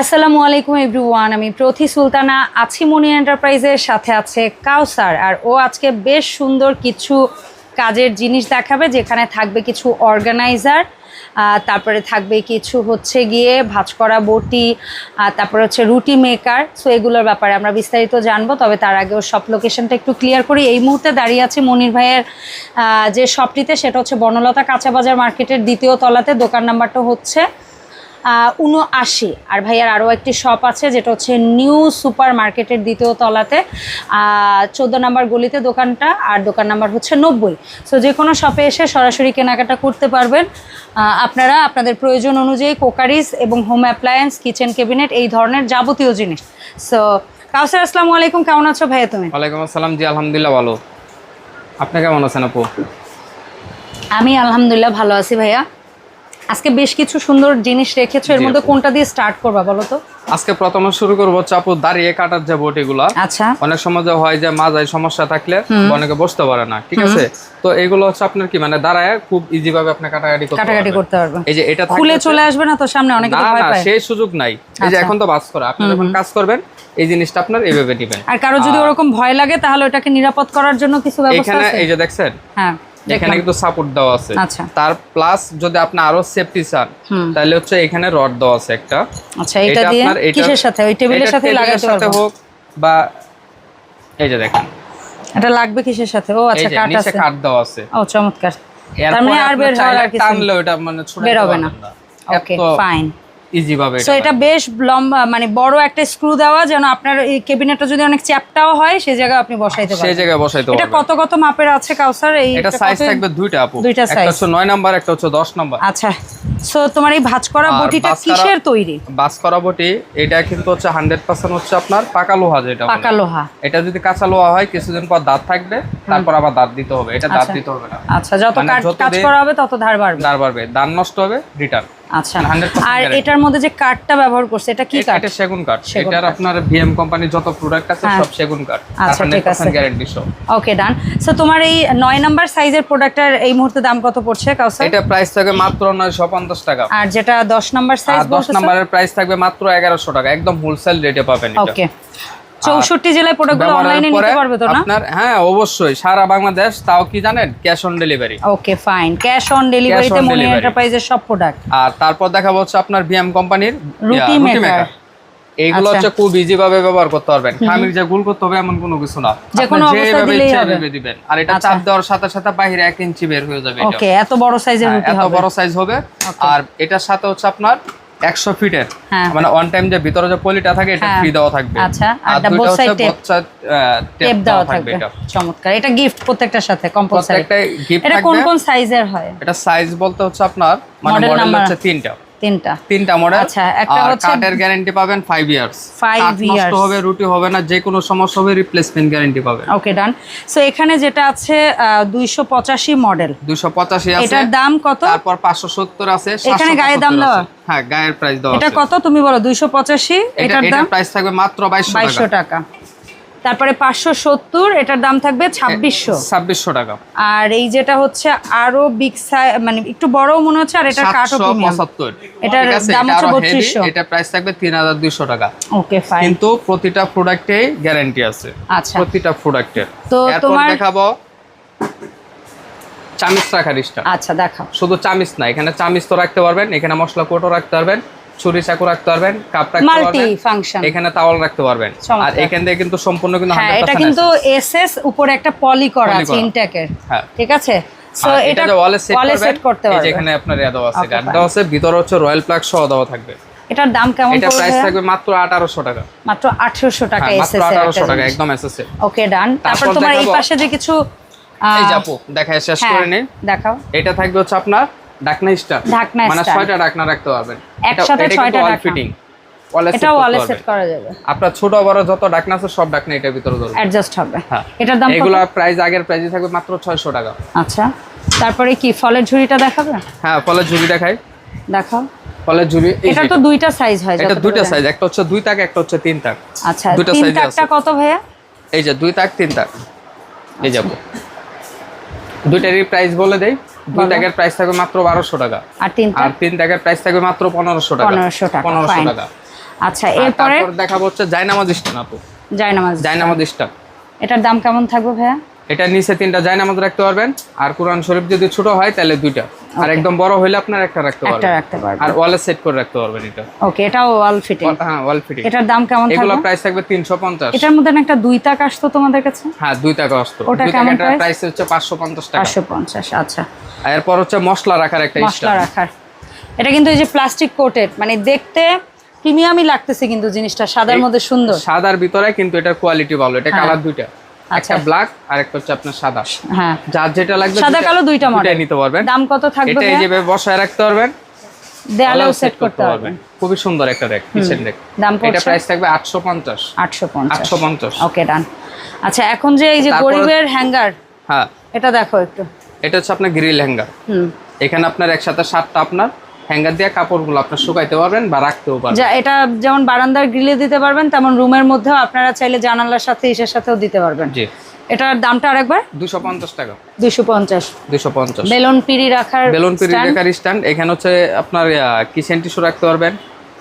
আসসালামু আলাইকুম এভরিওয়ান, আমি প্রথি সুলতানা, আছি মনি এন্টারপ্রাইজের সাথে আছে কাউসার, আর ও আজকে বেশ সুন্দর কিছু কাজের জিনিস দেখাবে, যেখানে থাকবে কিছু অর্গানাইজার তারপরে থাকবে কিছু হচ্ছে গিয়ে ভাজ করা বটি তারপরে হচ্ছে রুটি মেকার, সো এগুলোর ব্যাপারে আমরা বিস্তারিত জানব, তবে তার আগে ওর সব লোকেশনটা একটু ক্লিয়ার করি। এই মুহূর্তে দাঁড়িয়ে আছে মনির ভাইয়ের যে শপটিতে, সেটা হচ্ছে বনলতা কাঁচাবাজার মার্কেটের দ্বিতীয় তলাতে, দোকান নাম্বারটা হচ্ছে উনআশি। আর ভাইয়ার আরও একটি শপ আছে যেটা হচ্ছে নিউ সুপার মার্কেটের দ্বিতীয় তলাতে। চোদ্দ নাম্বার গলিতে দোকানটা আর দোকান নাম্বার হচ্ছে নব্বই। সো যে কোনো শপে এসে সরাসরি কেনাকাটা করতে পারবেন। আপনারা আপনাদের প্রয়োজন অনুযায়ী কোকারিজ এবং হোম অ্যাপ্লায়েন্স কিচেন ক্যাবিনেট এই ধরনের যাবতীয় জিনিস। সো কাউসার আসসালামু আলাইকুম। কেমন আছো ভাইয়া তুমি? ওয়ালাইকুম আসসালাম জি আলহামদুলিল্লাহ ভালো। আপনি কেমন আছেন আপু? আমি আলহামদুলিল্লাহ ভালো আছি ভাইয়া। আজকে বেশ কিছু সুন্দর জিনিস রেখেছো এর মধ্যে কোনটা দিয়ে স্টার্ট করবা বলো তো? আজকে প্রথমে শুরু করব আপু দাঁড়িয়ে কাটার যে বটিগুলা আচ্ছা। অনেক সময় যে হয় যে মাজায় সমস্যা থাকলে অনেকে বসতে পারে না ঠিক আছে? তো এগুলো হচ্ছে আপনার কি মানে দাঁড়ায় খুব ইজি ভাবে আপনি কাটাকাটি করতে কাটাকাটি পারবেন। করতে পারবে এই যে এটা খুলে চলে আসবে না তো সামনে অনেকে তো ভয় না পায়। সেই সুযোগ নাই। এই যে আচ্ছা। এখন তো বাস করা। আপনি যখন কাজ করবেন এই জিনিসটা আপনার এইভাবে দিবেন। আর কারও যদি ওরকম ভয় লাগে তাহলে ওটাকে নিরাপদ করার জন্য কিছু ব্যবস্থা আছে? এখানে এই যে দেখছেন? হ্যাঁ। এখানে কিন্তু সাপোর্ট দেওয়া আছে। আচ্ছা। তার প্লাস যদি আপনি আরও সেফটি চান তাহলে হচ্ছে এখানে রড দেওয়া আছে একটা। আচ্ছা এটা দিয়ে আপনার- এটা- কিসের সাথে? ওই টেবিলের সাথে লাগাতে পারব। হোক বা এই যে দেখেন। এটা লাগবে কিসের সাথে? ও আচ্ছা কাট নিচে আছে। কাট দেওয়া আছে। ও চমৎকার। তার মানে আর বের হওয়ার কিছু টানলে ওটা মানে ছুটে বের হবে না। ওকে ফাইন ইজি ভাবে সো এটা বেশ লম্বা মানে বড় একটা স্ক্রু দেওয়া যেন আপনার এই ক্যাবিনেটটা যদি অনেক চ্যাপটাও হয় সেই জায়গায় আপনি বসাইতে সেই জায়গায় বসাইতে এটা কত কত মাপের আছে কাউসার? এই এটা সাইজ থাকবে দুইটা আপু। দুইটা একটা হচ্ছে 9 নাম্বার একটা হচ্ছে 10 নাম্বার। আচ্ছা। সো তোমার এই ভাঁজ করা বটিটা কিসের তৈরি? বাস করা বটি এটা কিন্তু হচ্ছে 100% হচ্ছে আপনার পাকা লোহা যেটা পাকা লোহা। এটা যদি কাঁচা লোহা হয় কিছুদিন পর দাঁত থাকবে তারপর আবার দাঁত দিতে হবে। এটা দাঁত আচ্ছা। দিতে হবে না। আচ্ছা যত মানে কাজ করা হবে তত ধার বাড়বে। দাঁড় বাড়বে। দাঁত নষ্ট হবে রিটার্ন আচ্ছা আর এটার মধ্যে যে কাঠটা ব্যবহার করছে এটা কি কাঠ এটা সেগুন কাঠ এটার। আপনার ভিএম কোম্পানির যত প্রোডাক্ট আছে হ্যাঁ। সব সেগুন কাঠ আচ্ছা, ঠিক আছে। গ্যারান্টি সহ। ওকে ডান সো তোমার এই নয় নাম্বার সাইজের প্রোডাক্টটার এই মুহূর্তে দাম কত পড়ছে কাউসার এটা প্রাইস থাকবে মাত্র নয়শো পঞ্চাশ টাকা। আর যেটা দশ নাম্বার সাইজ আর দশ নাম্বারের প্রাইস থাকবে মাত্র এগারোশো টাকা। একদম হোলসেল রেটে পাবেন এটা। ওকে চৌষট্টি জেলায় প্রোডাক্টগুলো ব্যবহারের অনলাইনে নিতে পারবে তো না? আপনার হ্যাঁ অবশ্যই। সারা বাংলাদেশ তাও কি জানেন? Cash on delivery okay fine cash on ডেলিভারিতে মনি। এন্টারপ্রাইজের সব প্রোডাক্ট আর তারপর দেখাবো হচ্ছে আপনার ভিএম কোম্পানির রুটি maker। এইগুলো। হচ্ছে খুব ইজি ভাবে ব্যবহার করতে পারবেন। খামির যে গুল করতে হবে এমন কোনো কিছু না। যে কোনো অবস্থায় দিলেই হবে। দিবেন। আর এটা আচ্ছা। চাপ দেওয়ার সাথে সাথে বাইরে এক ইঞ্চি বের হয়ে যাবে এটা ওকে এত বড় সাইজের হ্যাঁ, রুটি এত বড় সাইজ হবে। আর এটার সাথে হচ্ছে আপনার একশো ফিটের হ্যাঁ। মানে অন টাইম যে ভিতরে যে পলিটা থাকে এটা হ্যাঁ। ফ্রি দেওয়া থাকবে। আচ্ছা, আর আর হচ্ছে বচ্চা টেপ টেপ দেওয়া থাকবে এটা। চমৎকার। এটা গিফট প্রত্যেকটার সাথে কম্পালসারি প্রত্যেকটা গিফট এটা কোন কোন সাইজের হয়? এটা সাইজ বলতে হচ্ছে আপনার মানে মডেল হচ্ছে তিনটা। তিনটা। তিনটা মডেল আচ্ছা, একটা হচ্ছে- কাঠের গ্যারান্টি পাবেন 5 ইয়ার্স Five কাঠ নষ্ট হবে রুটি হবে না যে কোনো সমস্যা হবে রিপ্লেসমেন্ট গ্যারান্টি পাবেন। ওকে ডান সো এখানে যেটা আছে দুইশো পঁচাশি মডেল 285 আছে। এটার দাম কত? তারপর 570 আছে এখানে গায়ে দাম দেওয়া? হ্যাঁ গায়ের প্রাইস দেওয়া এটা কত তুমি বলো দুইশো পঁচাশি? এটা এটার দাম? প্রাইস থাকবে মাত্র 2200 বাইশশো টাকা। তারপরে পাঁচশো সত্তর এটার দাম থাকবে ছাব্বিশশো। 2600 টাকা। আর এই যেটা হচ্ছে আরও বিগ সাইজ মানে একটু বড় মনে হচ্ছে আর এটার কাঠও প্রিমিয়াম 775 এটার দাম এটা হচ্ছে 3200 এটা প্রাইস থাকবে 3200 টাকা। ওকে ফাইন কিন্তু প্রতিটা প্রোডাক্টেই গ্যারান্টি আছে। আচ্ছা। প্রতিটা প্রোডাক্টের তো তোমার- দেখাবো চামিচ রাখার স্টার আচ্ছা দেখাও। শুধু চামিচ না এখানে চামিচ তো রাখতে পারবেন এখানে মশলা কোটো রাখতে পারবেন ছুরি চাকু রাখতে পারবেন কাপ রাখতে পারবেন এখানে তাওয়াল রাখতে পারবেন। আর এখান থেকে কিন্তু সম্পূর্ণ কিন্তু হ্যাঁ এটা কিন্তু এসএস উপরে একটা পলি করা আছে ইনটেকের হ্যাঁ। ঠিক আছে? সো এটা ওয়ালে সেট করতে এই যে পারবে। এখানে আপনার ইয়া দেওয়া আছে গার্ড. দেওয়া আছে ভিতরে হচ্ছে রয়্যাল প্লাগ সহ দেওয়া থাকবে। এটার দাম কেমন এটা প্রাইস থাকবে মাত্র 1800 টাকা। মাত্র 1800 টাকা হ্যাঁ মাত্র এসএস 1800 টাকা একদম এসএসএ ওকে ডান তারপর তোমার এই পাশে যে কিছু এই দেখায় শেষ হ্যাঁ, করে নি। দেখাও। এটা থাকবে হচ্ছে আপনার ডাকনা স্টার। ঢাকনা মানে ছয়টা ডাকনা রাখতে পারবেন। একসাথে ছয়টা ডাকনা। ফিটিং এটা ওয়ালে সেট করা যাবে। আপনার ছোট বড় যত ডাকনা আছে সব ডাকনা এটার ভিতরে ধরবে অ্যাডজাস্ট হবে। হ্যাঁ। এটার দাম কত? প্রাইস আগের প্রাইসে থাকবে মাত্র 600 টাকা। আচ্ছা। তারপরে কি ফলের ঝুড়িটা দেখাবে? হ্যাঁ ফলের ঝুড়ি দেখাই। দেখাও। ফলের ঝুড়ি এটা তো দুইটা সাইজ হয় এটা দুইটা সাইজ একটা হচ্ছে দুই তাক একটা হচ্ছে তিন তাক। আচ্ছা দুইটা আছে। কত ভাইয়া? এই যে দুই তাক তিন তাক। এই যাব দুইটারই প্রাইস বলে দেই। দুই ট্যাগের প্রাইস থাকবে মাত্র বারোশো টাকা। আর তিন আর তিন ট্যাগের প্রাইস থাকবে মাত্র পনেরোশো টাকা। 1500 টাকা, পনেরোশো। টাকা। আচ্ছা এরপরে? তারপর দেখাবো হচ্ছে জায়নামাজ স্টান আপু। জায়নামাজ। জায়নামাজ স্টান। এটার দাম কেমন থাকবে ভাইয়া? এটা নিচে তিনটা জায়নামাজ রাখতে পারবেন। আর কোরআন শরীফ যদি ছোট হয় তাহলে দুইটা। আর একদম বড় হইলে আপনার একটা রাখতে পারবেন। একটা রাখতে পারবে আর ওয়ালে সেট করে রাখতে পারবেন এটা। ওকে এটাও ওয়াল ফিটিং হ্যাঁ ওয়াল ফিটিং এটার দাম কেমন থাকবে? এগুলো প্রাইস থাকবে তিনশো পঞ্চাশ। এটার মধ্যে একটা দুই তাক আসতো তোমাদের কাছে? হ্যাঁ দুই টাকা আসতো। ওটা কেমন প্রাইস হচ্ছে পাঁচশো পঞ্চাশ টাকা। পাঁচশো পঞ্চাশ আচ্ছা। আর এরপর হচ্ছে মশলা রাখার একটা মশলা রাখার। এটা কিন্তু এই যে প্লাস্টিক কোটেড মানে দেখতে প্রিমিয়ামই লাগতেছে কিন্তু জিনিসটা সাদার মধ্যে সুন্দর। সাদার ভিতরে কিন্তু এটা কোয়ালিটি ভালো। এটা হ্যাঁ। কালার দুইটা। আচ্ছা। একটা ব্ল্যাক আর একটা হচ্ছে আপনার সাদা। হ্যাঁ। যার যেটা লাগবে সাদা কালো দুইটা মডেল নিতে পারবেন। দাম কত থাকবে এটা এই? বসায় রাখতে পারবেন দেয়ালেও সেট করতে পারবেন। খুবই সুন্দর একটা রেক কিচেন রেক দাম এটা প্রাইস থাকবে আটশো পঞ্চাশ। আটশো পঞ্চাশ। আটশো পঞ্চাশ। ওকে ডান আচ্ছা এখন যে এই যে গরিবের হ্যাঙ্গার হ্যাঁ। এটা দেখো একটু। এটা হচ্ছে আপনার গ্রিল হ্যাঙ্গার হুম। এখানে আপনার একসাথে সাতটা আপনার হ্যাঙ্গার দিয়ে কাপড়গুলো আপনার শুকাইতে পারবেন বা রাখতেও পারবেন। যা এটা যেমন বারান্দার গ্রিলে দিতে পারবেন তেমন রুমের মধ্যেও আপনারা চাইলে জানালার সাথে ইসের সাথেও দিতে পারবেন। জি। এটার দামটা আরেকবার? দুশো পঞ্চাশ টাকা। দুশো পঞ্চাশ। দুশো পঞ্চাশ। বেলুন পিড়ি রাখার বেলুন stand? রেখার স্ট্যান্ড। এখানে হচ্ছে আপনার কিচেন টিস্যু রাখতে পারবেন।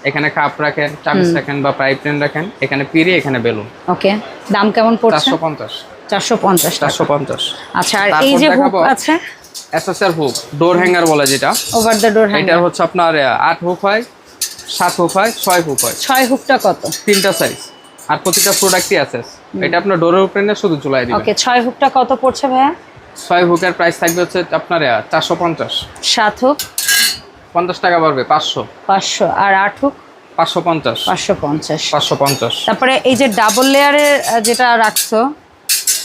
এখানে কাপ রাখেন চামচ রাখেন বা পাইপ রাখেন। এখানে পিরি এখানে বেলুন। ওকে। দাম কেমন পড়ছে? চারশো পঞ্চাশ। চারশো পঞ্চাশ চারশো পঞ্চাশ। আচ্ছা আর এই যে হুক আছে? এসএসআর হুক ডোর হ্যাঙ্গার বলে যেটা। ওভার দ্য ডোর এটা হ্যাঙ্গার হচ্ছে আপনার আট হুক হয় সাত হুক হয় ছয় হুক হয়। ছয় হুকটা কত? তিনটা সাইজ আর প্রতিটা প্রোডাক্টই আছে এটা আপনার ডোরের উপরে না শুধু দিবেন। ওকে ছয় হুকটা কত পড়ছে ভাইয়া? ছয় হুকের প্রাইস থাকবে হচ্ছে আপনার চারশো পঞ্চাশ। সাত হুক? পঞ্চাশ টাকা বাড়বে পাঁচশো। পাঁচশো। আর আট হুক? পাঁচশো পঞ্চাশ। পাঁচশো পঞ্চাশ। পাঁচশো পঞ্চাশ। তারপরে এই যে ডাবল লেয়ারের যেটা রাখছো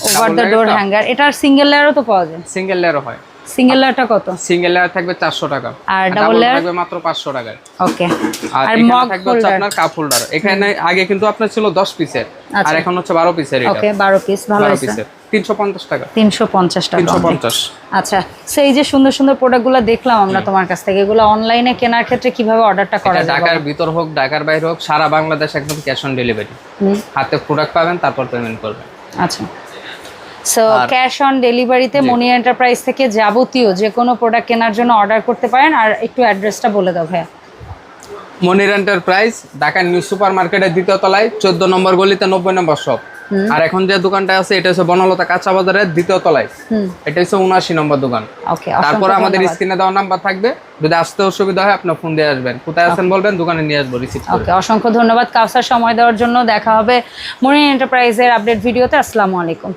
ওভার দ্য ডোর হ্যাঙ্গার এটার সিঙ্গেল লেয়ারও তো পাওয়া যায়। সিঙ্গেল লেয়ারও হয়। সিঙ্গেল লেয়ারটা কত? সিঙ্গেল লেয়ার থাকবে চারশো টাকা। আর ডাবল layer? থাকবে মাত্র পাঁচশো টাকায়। ওকে আর মগ থাকবে হচ্ছে আপনার কাপ হোল্ডার এখানে আগে কিন্তু আপনার ছিল দশ পিসের আর আচ্ছা। এখন হচ্ছে বারো পিসের এটা। ওকে বারো পিস ভালো তিনশো পঞ্চাশ টাকা। তিনশো পঞ্চাশ টাকা। তিনশো only। পঞ্চাশ। আচ্ছা সেই যে সুন্দর সুন্দর প্রোডাক্টগুলো দেখলাম আমরা তোমার কাছ থেকে এগুলো অনলাইনে কেনার ক্ষেত্রে কীভাবে অর্ডারটা করা এটা যায় ঢাকার ভিতর হোক ঢাকার বাইরে হোক সারা বাংলাদেশ একদম ক্যাশ অন ডেলিভারি হাতে প্রোডাক্ট পাবেন তারপর পেমেন্ট করবেন। আচ্ছা। সো ক্যাশ অন ডেলিভারিতে মনি এন্টারপ্রাইজ থেকে যাবতীয় যে কোনো প্রোডাক্ট কেনার জন্য অর্ডার করতে পারেন। আর একটু অ্যাড্রেসটা বলে দাও ভাইয়া। মনির এন্টারপ্রাইজ ঢাকার নিউ সুপার মার্কেটের দ্বিতীয় তলায় চোদ্দ নম্বর গলিতে নব্বই নম্বর শপ আর এখন যে দোকানটা আছে এটা হচ্ছে বনলতা কাঁচা বাজারের দ্বিতীয় তলায়। হুম। এটা হচ্ছে উনআশি নম্বর দোকান। ওকে তারপরে আমাদের স্ক্রিনে দেওয়া নাম্বার থাকবে। যদি আসতে অসুবিধা হয় আপনার ফোন দিয়ে আসবেন। কোথায় আছেন বলবেন দোকানে নিয়ে আসব রিসিভ ওকে অসংখ্য ধন্যবাদ। কাউসার সময় দেওয়ার জন্য দেখা হবে মনি এন্টারপ্রাইজের আপডেট ভিডিওতে আসসালামু আলাইকুম।